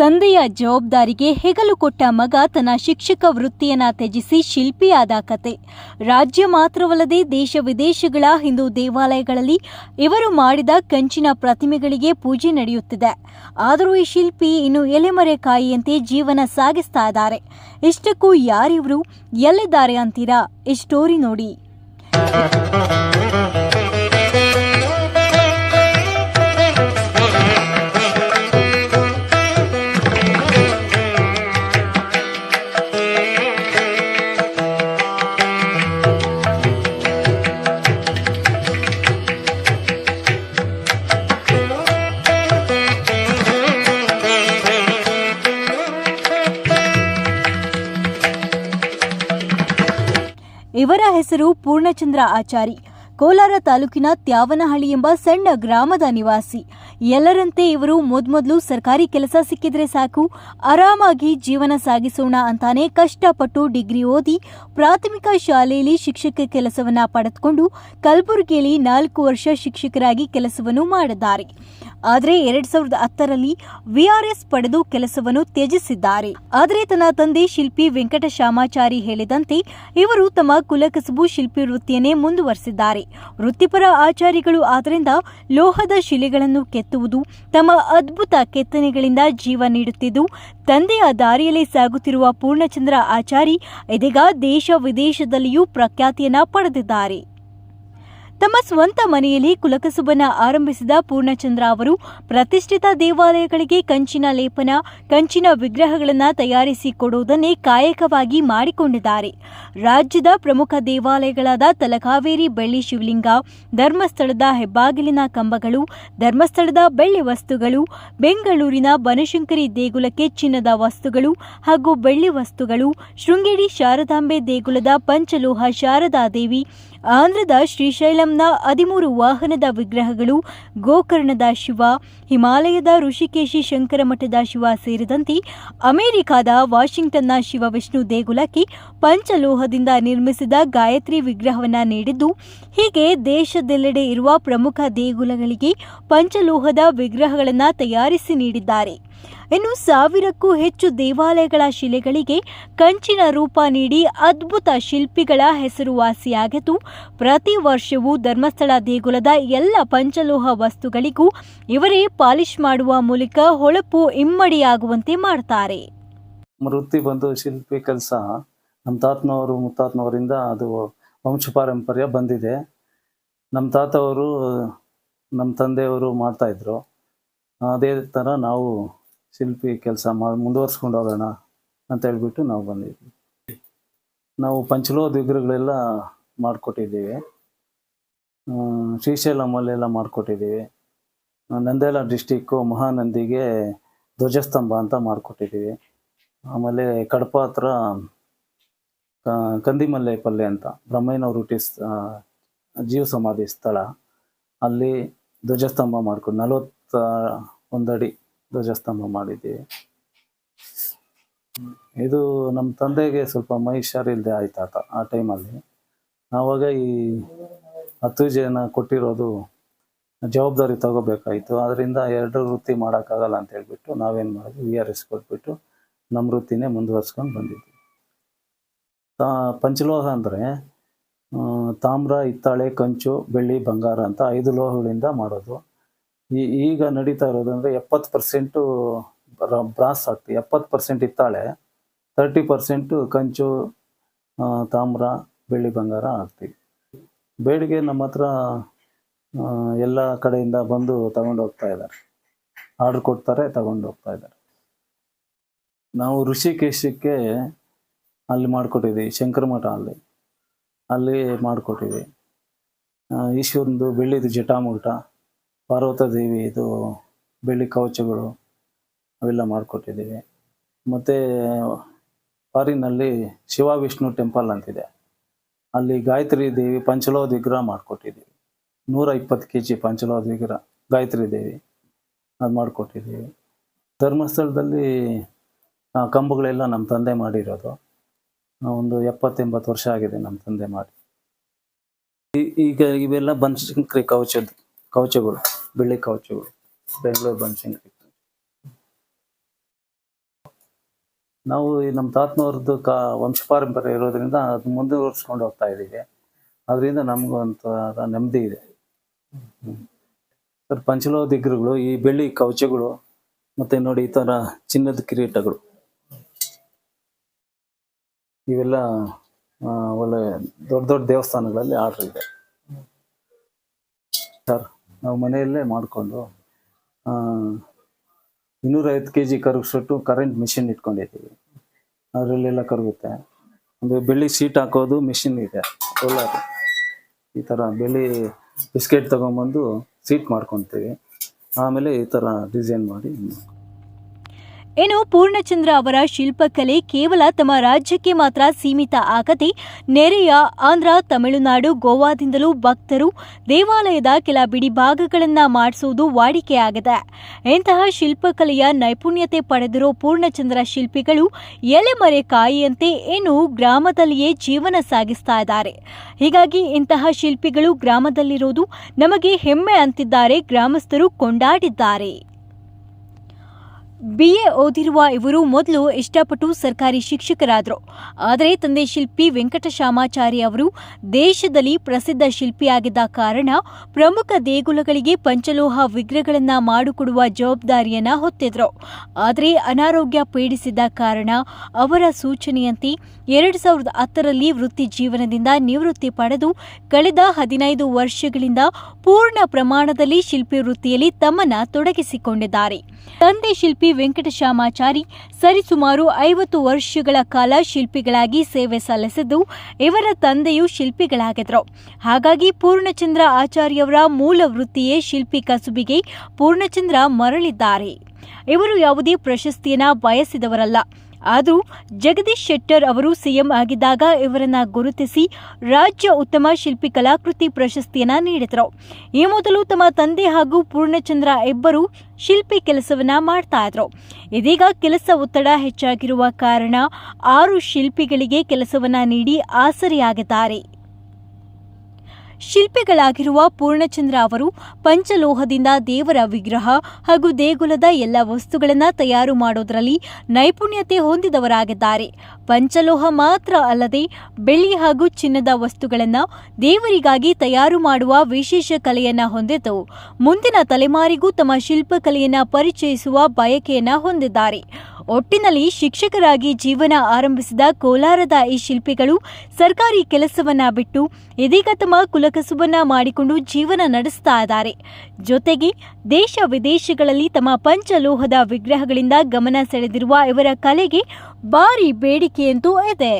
ತಂದೆಯ ಜವಾಬ್ದಾರಿಗೆ ಹೆಗಲು ಕೊಟ್ಟ ಮಗ ತನ್ನ ಶಿಕ್ಷಕ ವೃತ್ತಿಯನ್ನ ತ್ಯಜಿಸಿ ಶಿಲ್ಪಿಯಾದ ಕತೆ. ರಾಜ್ಯ ಮಾತ್ರವಲ್ಲದೆ ದೇಶ ವಿದೇಶಗಳ ಹಿಂದೂ ದೇವಾಲಯಗಳಲ್ಲಿ ಇವರು ಮಾಡಿದ ಕಂಚಿನ ಪ್ರತಿಮೆಗಳಿಗೆ ಪೂಜೆ ನಡೆಯುತ್ತಿದೆ. ಆದರೂ ಈ ಶಿಲ್ಪಿ ಇನ್ನು ಎಲೆಮರೆ ಕಾಯಿಯಂತೆ ಜೀವನ ಸಾಗಿಸ್ತಾ ಇದ್ದಾರೆ. ಇಷ್ಟಕ್ಕೂ ಯಾರಿವರು, ಎಲ್ಲಿದ್ದಾರೆ ಅಂತೀರಾ? ಈ ಸ್ಟೋರಿ ನೋಡಿ. ಇವರ ಹೆಸರು ಪೂರ್ಣಚಂದ್ರ ಆಚಾರಿ. ಕೋಲಾರ ತಾಲೂಕಿನ ತ್ಯಾವನಹಳ್ಳಿ ಎಂಬ ಸಣ್ಣ ಗ್ರಾಮದ ನಿವಾಸಿ. ಎಲ್ಲರಂತೆ ಇವರು ಮೊದಮೊದಲು ಸರ್ಕಾರಿ ಕೆಲಸ ಸಿಕ್ಕಿದ್ರೆ ಸಾಕು, ಆರಾಮಾಗಿ ಜೀವನ ಸಾಗಿಸೋಣ ಅಂತಾನೆ ಕಷ್ಟಪಟ್ಟು ಡಿಗ್ರಿ ಓದಿ ಪ್ರಾಥಮಿಕ ಶಾಲೆಯಲ್ಲಿ ಶಿಕ್ಷಕ ಕೆಲಸವನ್ನ ಪಡೆದುಕೊಂಡು ಕಲಬುರಗಿಯಲ್ಲಿ ನಾಲ್ಕು ವರ್ಷ ಶಿಕ್ಷಕರಾಗಿ ಕೆಲಸವನ್ನು ಮಾಡಿದ್ದಾರೆ. ಆದರೆ ಎರಡ್ ಸಾವಿರದ ಹತ್ತರಲ್ಲಿ ವಿಆರ್ಎಸ್ ಪಡೆದು ಕೆಲಸವನ್ನು ತ್ಯಜಿಸಿದ್ದಾರೆ. ಆದರೆ ತನ್ನ ತಂದೆ ಶಿಲ್ಪಿ ವೆಂಕಟಶಾಮಾಚಾರಿ ಹೇಳಿದಂತೆ ಇವರು ತಮ್ಮ ಕುಲಕಸಬು ಶಿಲ್ಪಿ ವೃತ್ತಿಯನ್ನೇ ಮುಂದುವರೆಸಿದ್ದಾರೆ. ವೃತ್ತಿಪರ ಆಚಾರಿಗಳು ಆದ್ದರಿಂದ ಲೋಹದ ಶಿಲೆಗಳನ್ನು ಕೆತ್ತುವುದು, ತಮ್ಮ ಅದ್ಭುತ ಕೆತ್ತನೆಗಳಿಂದ ಜೀವ ನೀಡುತ್ತಿದ್ದು, ತಂದೆಯ ದಾರಿಯಲ್ಲಿ ಸಾಗುತ್ತಿರುವ ಪೂರ್ಣಚಂದ್ರ ಆಚಾರಿ ಇದೀಗ ದೇಶ ವಿದೇಶದಲ್ಲಿಯೂ ಪ್ರಖ್ಯಾತಿಯನ್ನ ಪಡೆದಿದ್ದಾರೆ. ತಮ್ಮ ಸ್ವಂತ ಮನೆಯಲ್ಲಿ ಕುಲಕಸುಬನ ಆರಂಭಿಸಿದ ಪೂರ್ಣಚಂದ್ರ ಅವರು ಪ್ರತಿಷ್ಠಿತ ದೇವಾಲಯಗಳಿಗೆ ಕಂಚಿನ ಲೇಪನ, ಕಂಚಿನ ವಿಗ್ರಹಗಳನ್ನು ತಯಾರಿಸಿ ಕೊಡುವುದನ್ನೇ ಕಾಯಕವಾಗಿ ಮಾಡಿಕೊಂಡಿದ್ದಾರೆ. ರಾಜ್ಯದ ಪ್ರಮುಖ ದೇವಾಲಯಗಳಾದ ತಲಕಾವೇರಿ, ಬೆಳ್ಳಿ ಶಿವಲಿಂಗ, ಧರ್ಮಸ್ಥಳದ ಹೆಬ್ಬಾಗಿಲಿನ ಕಂಬಗಳು, ಧರ್ಮಸ್ಥಳದ ಬೆಳ್ಳಿ ವಸ್ತುಗಳು, ಬೆಂಗಳೂರಿನ ಬನಶಂಕರಿ ದೇಗುಲಕ್ಕೆ ಚಿನ್ನದ ವಸ್ತುಗಳು ಹಾಗೂ ಬೆಳ್ಳಿ ವಸ್ತುಗಳು, ಶೃಂಗೇರಿ ಶಾರದಾಂಬೆ ದೇಗುಲದ ಪಂಚಲೋಹ ಶಾರದಾದೇವಿ ಆಂಧ್ರದ ಶ್ರೀಶೈಲಂನ ಹದಿಮೂರು ವಾಹನದ ವಿಗ್ರಹಗಳು, ಗೋಕರ್ಣದ ಶಿವ, ಹಿಮಾಲಯದ ಋಷಿಕೇಶಿ ಶಂಕರ ಮಠದ ಶಿವ ಸೇರಿದಂತೆ ಅಮೆರಿಕಾದ ವಾಷಿಂಗ್ಟನ್ನ ಶಿವ ವಿಷ್ಣು ದೇಗುಲಕ್ಕೆ ಪಂಚಲೋಹದಿಂದ ನಿರ್ಮಿಸಿದ ಗಾಯತ್ರಿ ವಿಗ್ರಹವನ್ನು ನೀಡಿದ್ದು, ಹೀಗೆ ದೇಶದೆಲ್ಲೆಡೆ ಇರುವ ಪ್ರಮುಖ ದೇಗುಲಗಳಿಗೆ ಪಂಚಲೋಹದ ವಿಗ್ರಹಗಳನ್ನು ತಯಾರಿಸಿ ನೀಡಿದ್ದಾರೆ. ಇನ್ನು ಸಾವಿರಕ್ಕೂ ಹೆಚ್ಚು ದೇವಾಲಯಗಳ ಶಿಲೆಗಳಿಗೆ ಕಂಚಿನ ರೂಪ ನೀಡಿ ಅದ್ಭುತ ಶಿಲ್ಪಿಗಳ ಹೆಸರುವಾಸಿಯಾಗಿದ್ದು, ಪ್ರತಿ ವರ್ಷವೂ ಧರ್ಮಸ್ಥಳ ದೇಗುಲದ ಎಲ್ಲ ಪಂಚಲೋಹ ವಸ್ತುಗಳಿಗೂ ಇವರೇ ಪಾಲಿಶ್ ಮಾಡುವ ಮೂಲಕ ಹೊಳಪು ಇಮ್ಮಡಿಯಾಗುವಂತೆ ಮಾಡ್ತಾರೆ. ಮೃತಿ ಬಂದು ಶಿಲ್ಪಿ ಕೆಲಸ ನಮ್ಮ ತಾತನವರು, ಮುತ್ತಾತನವರಿಂದ ಅದು ವಂಶ ಪಾರಂಪರ್ಯ ಬಂದಿದೆ. ನಮ್ಮ ತಾತವರು, ನಮ್ಮ ತಂದೆಯವರು ಮಾಡ್ತಾಯಿದ್ರು ಅದೇ ಥರ ನಾವು ಶಿಲ್ಪಿ ಕೆಲಸ ಮಾಡಿ ಮುಂದುವರ್ಸ್ಕೊಂಡು ಹೋಗೋಣ ಅಂತ ಹೇಳ್ಬಿಟ್ಟು ನಾವು ಬಂದಿದ್ವಿ. ನಾವು ಪಂಚಲೋ ವಿಗ್ರಹಗಳೆಲ್ಲ ಮಾಡಿಕೊಟ್ಟಿದ್ದೀವಿ. ಶ್ರೀಶೈಲಮಲ್ಲೆಲ್ಲ ಮಾಡಿಕೊಟ್ಟಿದ್ದೀವಿ. ನಂದೇಲ ಡಿಸ್ಟಿಕ್ಕು ಮಹಾನಂದಿಗೆ ಧ್ವಜಸ್ತಂಭ ಅಂತ ಮಾಡಿಕೊಟ್ಟಿದ್ದೀವಿ. ಆಮೇಲೆ ಕಡಪ ಹತ್ರ ಕಂದಿಮಲ್ಲೆ ಪಲ್ಲೆ ಅಂತ ಬ್ರಹ್ಮಯ್ಯನವ್ರು ಹುಟ್ಟಿಸ್ ಆ, ಜೀವ ಸಮಾಧಿ ಸ್ಥಳ. ಅಲ್ಲಿ ಧ್ವಜಸ್ತಂಭ ಮಾಡ್ಕೊಂಡು ನಲವತ್ತ ಒಂದಡಿ ಧ್ವಜಸ್ತಂಭ ಮಾಡಿದ್ದೀವಿ ಇದು ನಮ್ಮ ತಂದೆಗೆ ಸ್ವಲ್ಪ ಮೈ ಆಯ್ತು ಆತ ಆ ಟೈಮಲ್ಲಿ. ಆವಾಗ ಈ ಹತ್ತು ಜನ ಕೊಟ್ಟಿರೋದು ಜವಾಬ್ದಾರಿ ತಗೋಬೇಕಾಯಿತು. ಅದರಿಂದ ಎರಡು ವೃತ್ತಿ ಮಾಡೋಕ್ಕಾಗಲ್ಲ ಅಂತ ಹೇಳ್ಬಿಟ್ಟು ನಾವೇನು ಮಾಡಿದ್ವಿ ವಿ ಆರ್ ಎಸ್ ಕೊಟ್ಬಿಟ್ಟು ನಮ್ಮ ವೃತ್ತಿನೇ ಮುಂದುವರ್ಸ್ಕೊಂಡು ಬಂದಿದ್ವಿ. ತಾ ಪಂಚಲೋಹ ಅಂದರೆ ತಾಮ್ರ, ಹಿತ್ತಾಳೆ, ಕಂಚು, ಬೆಳ್ಳಿ, ಬಂಗಾರ ಅಂತ ಐದು ಲೋಹಗಳಿಂದ ಮಾಡೋದು. ಈ, ಈಗ ನಡೀತಾ ಇರೋದು ಅಂದರೆ ಎಪ್ಪತ್ತು ಪರ್ಸೆಂಟು ಬ್ರಾಸ್ ಆಗ್ತಿ. ಎಪ್ಪತ್ತು ಪರ್ಸೆಂಟ್ ಇತ್ತಾಳೆ ತರ್ಟಿ ಪರ್ಸೆಂಟು ಕಂಚು ತಾಮ್ರ, ಬೆಳ್ಳಿ ಬಂಗಾರ ಹಾಕ್ತೀವಿ ಬೇಡಿಗೆ ನಮ್ಮ ಹತ್ರ ಎಲ್ಲ ಕಡೆಯಿಂದ ಬಂದು ತಗೊಂಡು ಹೋಗ್ತಾ ಇದ್ದಾರೆ. ಆರ್ಡ್ರ್ ಕೊಡ್ತಾರೆ, ತಗೊಂಡು ಹೋಗ್ತಾ ಇದ್ದಾರೆ. ನಾವು ಋಷಿಕೇಶಕ್ಕೆ ಅಲ್ಲಿ ಮಾಡಿಕೊಟ್ಟಿದ್ದೀವಿ ಶಂಕರಮಠ ಅಲ್ಲಿ. ಅಲ್ಲಿ ಮಾಡಿಕೊಟ್ಟಿದ್ದೀವಿ. ಈಶ್ವರಂದು ಬೆಳ್ಳಿದು ಜಟಾಮುಟ ಪಾರ್ವತ ದೇವಿ ಇದು ಬೆಳ್ಳಿ ಕವಚಗಳು ಅವೆಲ್ಲ ಮಾಡಿಕೊಟ್ಟಿದ್ದೀವಿ. ಮತ್ತು ಫಾರಿನಲ್ಲಿ ಶಿವ ವಿಷ್ಣು ಟೆಂಪಲ್ ಅಂತಿದೆ. ಅಲ್ಲಿ ಗಾಯತ್ರಿ ದೇವಿ ಪಂಚಲೋ ವಿಗ್ರಹ ಮಾಡಿಕೊಟ್ಟಿದ್ದೀವಿ. ನೂರ ಇಪ್ಪತ್ತು ಕೆ ಜಿ ಪಂಚಲೋಹ ವಿಗ್ರಹ ಗಾಯತ್ರಿ ದೇವಿ ಅದು ಮಾಡಿಕೊಟ್ಟಿದ್ದೀವಿ. ಧರ್ಮಸ್ಥಳದಲ್ಲಿ ಕಂಬಗಳೆಲ್ಲ ನಮ್ಮ ತಂದೆ ಮಾಡಿರೋದು. ಒಂದು ಎಪ್ಪತ್ತೆಂಬತ್ತು ವರ್ಷ ಆಗಿದೆ ನಮ್ಮ ತಂದೆ ಮಾಡಿ. ಈಗ ಇವೆಲ್ಲ ಬನ್ಶಂಕರಿ ಕವಚದ ಕವಚಗಳು ಬೆಳ್ಳಿ ಕವಚಗಳು, ಬೆಂಗಳೂರು ಬನಶಂಕರಿ ನಾವು ನಮ್ಮ ತಾತನವ್ರದ್ದು ಕಾ ವಂಶ ಪಾರಂಪರ್ಯ ಇರೋದ್ರಿಂದ ಅದು ಮುಂದುವರ್ಸ್ಕೊಂಡು ಹೋಗ್ತಾ ಇದ್ದೀವಿ. ಅದರಿಂದ ನಮಗೂ ಅಂತ ನೆಮ್ಮದಿ ಇದೆ. ಸರ್ ಪಂಚಲೋ ದಿಗ್ರಗಳು ಈ ಬೆಳ್ಳಿ ಕವಚಗಳು, ಮತ್ತೆ ನೋಡಿ ಈ ಥರ ಚಿನ್ನದ ಕಿರೀಟಗಳು, ಇವೆಲ್ಲ ಒಳ್ಳೆ ದೊಡ್ಡ ದೊಡ್ಡ ದೇವಸ್ಥಾನಗಳಲ್ಲಿ ಆರ್ಡರ್ ಇದೆ. ಸರ್ ನಾವು ಮನೆಯಲ್ಲೇ ಮಾಡಿಕೊಂಡು ಇನ್ನೂರೈವತ್ತು ಕೆ ಜಿ ಕರಗಿಸ್ಬಿಟ್ಟು ಕರೆಂಟ್ ಮಿಷಿನ್ ಇಟ್ಕೊಂಡಿದ್ದೀವಿ. ಅದರಲ್ಲೆಲ್ಲ ಕರಗುತ್ತೆ. ಒಂದು ಬೆಳ್ಳಿ ಸೀಟ್ ಹಾಕೋದು ಮಿಷಿನ್ ಇದೆ. ಸೋಲಾರ್ ಈ ಥರ ಬೆಳ್ಳಿ ಬಿಸ್ಕೆಟ್ ತೊಗೊಂಬಂದು ಸೀಟ್ ಮಾಡ್ಕೊತೀವಿ. ಆಮೇಲೆ ಈ ಥರ ಡಿಸೈನ್ ಮಾಡಿ ಇನ್ನು ಪೂರ್ಣಚಂದ್ರ ಅವರ ಶಿಲ್ಪಕಲೆ ಕೇವಲ ತಮ್ಮ ರಾಜ್ಯಕ್ಕೆ ಮಾತ್ರ ಸೀಮಿತ ಆಗದೆ ನೆರೆಯ ಆಂಧ್ರ, ತಮಿಳುನಾಡು, ಗೋವಾದಿಂದಲೂ ಭಕ್ತರು ದೇವಾಲಯದ ಕೆಲ ಬಿಡಿ ಭಾಗಗಳನ್ನು ಮಾಡಿಸುವುದು ವಾಡಿಕೆಯಾಗಿದೆ ಇಂತಹ ಶಿಲ್ಪಕಲೆಯ ನೈಪುಣ್ಯತೆ ಪಡೆದಿರೋ ಪೂರ್ಣಚಂದ್ರ ಶಿಲ್ಪಿಗಳು ಎಲೆಮರೆ ಕಾಯಿಯಂತೆ ಇನ್ನು ಗ್ರಾಮದಲ್ಲಿಯೇ ಜೀವನ ಸಾಗಿಸ್ತಾ ಇದ್ದಾರೆ. ಹೀಗಾಗಿ ಇಂತಹ ಶಿಲ್ಪಿಗಳು ಗ್ರಾಮದಲ್ಲಿರೋದು ನಮಗೆ ಹೆಮ್ಮೆ ಅಂತಿದ್ದಾರೆ ಗ್ರಾಮಸ್ಥರು ಕೊಂಡಾಡಿದ್ದಾರೆ. ಬಿಎ ಓದಿರುವ ಇವರು ಮೊದಲು ಇಷ್ಟಪಟ್ಟು ಸರ್ಕಾರಿ ಶಿಕ್ಷಕರಾದರು. ಆದರೆ ತಂದೆ ಶಿಲ್ಪಿ ವೆಂಕಟಶಾಮಾಚಾರಿ ಅವರು ದೇಶದಲ್ಲಿ ಪ್ರಸಿದ್ಧ ಶಿಲ್ಪಿಯಾಗಿದ್ದ ಕಾರಣ ಪ್ರಮುಖ ದೇಗುಲಗಳಿಗೆ ಪಂಚಲೋಹ ವಿಗ್ರಹಗಳನ್ನು ಮಾಡಿಕೊಡುವ ಜವಾಬ್ದಾರಿಯನ್ನು ಹೊತ್ತಿದ್ರು. ಆದರೆ ಅನಾರೋಗ್ಯ ಪೀಡಿಸಿದ್ದ ಕಾರಣ ಅವರ ಸೂಚನೆಯಂತೆ ಎರಡು ಸಾವಿರದ ಹತ್ತರಲ್ಲಿ ವೃತ್ತಿ ಜೀವನದಿಂದ ನಿವೃತ್ತಿ ಪಡೆದು ಕಳೆದ ಹದಿನೈದು ವರ್ಷಗಳಿಂದ ಪೂರ್ಣ ಪ್ರಮಾಣದಲ್ಲಿ ಶಿಲ್ಪಿ ವೃತ್ತಿಯಲ್ಲಿ ತಮ್ಮನ್ನ ತೊಡಗಿಸಿಕೊಂಡಿದ್ದಾರೆ. ತಂದೆ ಶಿಲ್ಪಿ ವೆಂಕಟಶ್ಯಾಮಾಚಾರಿ ಸರಿಸುಮಾರು ಐವತ್ತು ವರ್ಷಗಳ ಕಾಲ ಶಿಲ್ಪಿಗಳಾಗಿ ಸೇವೆ ಸಲ್ಲಿಸಿದ್ದು ಇವರ ತಂದೆಯು ಶಿಲ್ಪಿಗಳಾಗಿದ್ದರು. ಹಾಗಾಗಿ ಪೂರ್ಣಚಂದ್ರ ಆಚಾರ್ಯವರ ಮೂಲ ವೃತ್ತಿಯೇ ಶಿಲ್ಪಿ ಕಸುಬಿಗೆ ಪೂರ್ಣಚಂದ್ರ ಮರಳಿದ್ದಾರೆ. ಇವರು ಯಾವುದೇ ಪ್ರಶಸ್ತಿಯನ್ನ ಬಯಸಿದವರಲ್ಲ. ಆದರೂ ಜಗದೀಶ್ ಶೆಟ್ಟರ್ ಅವರು ಸಿಎಂ ಆಗಿದ್ದಾಗ ಇವರನ್ನ ಗುರುತಿಸಿ ರಾಜ್ಯ ಉತ್ತಮ ಶಿಲ್ಪಿ ಕಲಾಕೃತಿ ಪ್ರಶಸ್ತಿಯನ್ನು ನೀಡಿದರು. ಈ ಮೊದಲು ತಮ್ಮ ತಂದೆ ಹಾಗೂ ಪೂರ್ಣಚಂದ್ರ ಇಬ್ಬರು ಶಿಲ್ಪಿ ಕೆಲಸವನ್ನ ಮಾಡ್ತಾ ಇದ್ರು. ಇದೀಗ ಕೆಲಸ ಒತ್ತಡ ಹೆಚ್ಚಾಗಿರುವ ಕಾರಣ ಆರು ಶಿಲ್ಪಿಗಳಿಗೆ ಕೆಲಸವನ್ನ ನೀಡಿ ಆಸರೆಯಾಗಿದ್ದಾರೆ. ಶಿಲ್ಪಿಗಳಾಗಿರುವ ಪೂರ್ಣಚಂದ್ರ ಅವರು ಪಂಚಲೋಹದಿಂದ ದೇವರ ವಿಗ್ರಹ ಹಾಗೂ ದೇಗುಲದ ಎಲ್ಲ ವಸ್ತುಗಳನ್ನು ತಯಾರು ಮಾಡೋದರಲ್ಲಿ ನೈಪುಣ್ಯತೆ ಹೊಂದಿದವರಾಗಿದ್ದಾರೆ. ಪಂಚಲೋಹ ಮಾತ್ರ ಅಲ್ಲದೆ ಬೆಳ್ಳಿ ಹಾಗೂ ಚಿನ್ನದ ವಸ್ತುಗಳನ್ನು ದೇವರಿಗಾಗಿ ತಯಾರು ಮಾಡುವ ವಿಶೇಷ ಕಲೆಯನ್ನು ಹೊಂದಿದ್ದು, ಮುಂದಿನ ತಲೆಮಾರಿಗೂ ತಮ್ಮ ಶಿಲ್ಪಕಲೆಯನ್ನು ಪರಿಚಯಿಸುವ ಬಯಕೆಯನ್ನು ಹೊಂದಿದ್ದಾರೆ. ಒಟ್ಟಿನಲ್ಲಿ ಶಿಕ್ಷಕರಾಗಿ ಜೀವನ ಆರಂಭಿಸಿದ ಕೋಲಾರದ ಈ ಶಿಲ್ಪಿಗಳು ಸರ್ಕಾರಿ ಕೆಲಸವನ್ನ ಬಿಟ್ಟು ಇದೀಗ ತಮ್ಮ ಕುಲಕಸುಬನ್ನ ಮಾಡಿಕೊಂಡು ಜೀವನ ನಡೆಸ್ತಾ ಇದ್ದಾರೆ. ಜೊತೆಗೆ ದೇಶ ವಿದೇಶಗಳಲ್ಲಿ ತಮ್ಮ ಪಂಚಲೋಹದ ವಿಗ್ರಹಗಳಿಂದ ಗಮನ ಸೆಳೆದಿರುವ ಇವರ ಕಲೆಗೆ ಭಾರಿ ಬೇಡಿಕೆಯಂತೂ ಇದೆ.